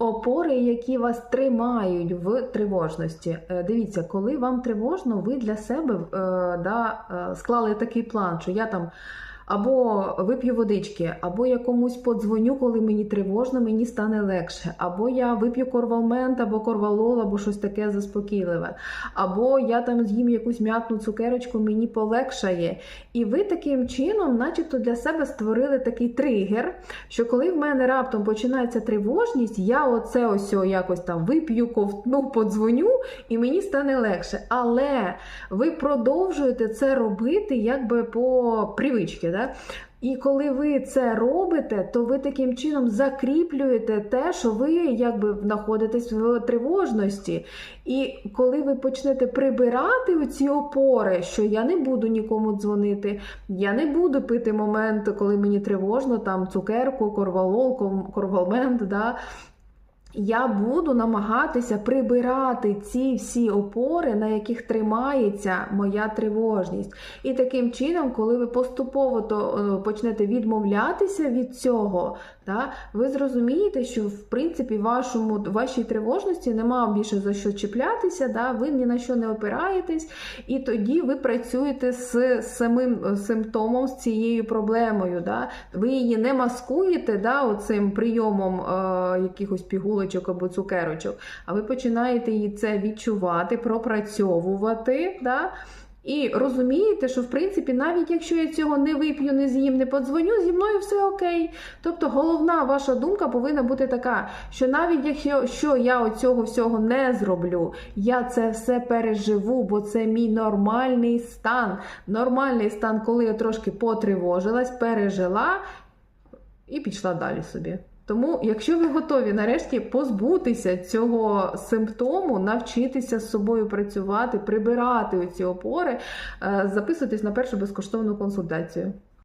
Опори, які вас тримають в тривожності. Е, Дивіться, коли вам тривожно, ви для себе е, да, е, склали такий план, що я там або вип'ю водички, або я комусь подзвоню, коли мені тривожно, мені стане легше, або я вип'ю корвалмент, або корвалол, або щось таке заспокійливе, або я там з'їм якусь м'ятну цукерочку, мені полегшає. І ви таким чином, начебто, для себе створили такий тригер, що коли в мене раптом починається тривожність, я оце ось якось там вип'ю, ковтну, подзвоню, і мені стане легше. Але ви продовжуєте це робити якби по привичці. Да? І коли ви це робите, то ви таким чином закріплюєте те, що ви якби знаходитесь в тривожності. І коли ви почнете прибирати ці опори, що я не буду нікому дзвонити, я не буду пити момент, коли мені тривожно, там цукерку, корвалол, корвалмент, да, я буду намагатися прибирати ці всі опори, на яких тримається моя тривожність. І таким чином, коли ви поступово то е, почнете відмовлятися від цього, та, ви зрозумієте, що в принципі вашому, вашій тривожності немає більше за що чіплятися, да, ви ні на що не опираєтесь, і тоді ви працюєте з самим е, симптомом, з цією проблемою. Да. Ви її не маскуєте да, оцим прийомом е, якихось пігулочок або цукерочок, а ви починаєте її це відчувати, пропрацьовувати. Да. І розумієте, що в принципі, навіть якщо я цього не вип'ю, не з'їм, не подзвоню, зі мною все окей. Тобто головна ваша думка повинна бути така, що навіть якщо що я оцього всього не зроблю, я це все переживу, бо це мій нормальний стан. Нормальний стан, коли я трошки потривожилась, пережила і пішла далі собі. Тому, якщо ви готові нарешті позбутися цього симптому, навчитися з собою працювати, прибирати оці опори, е, записуйтесь на першу безкоштовну консультацію.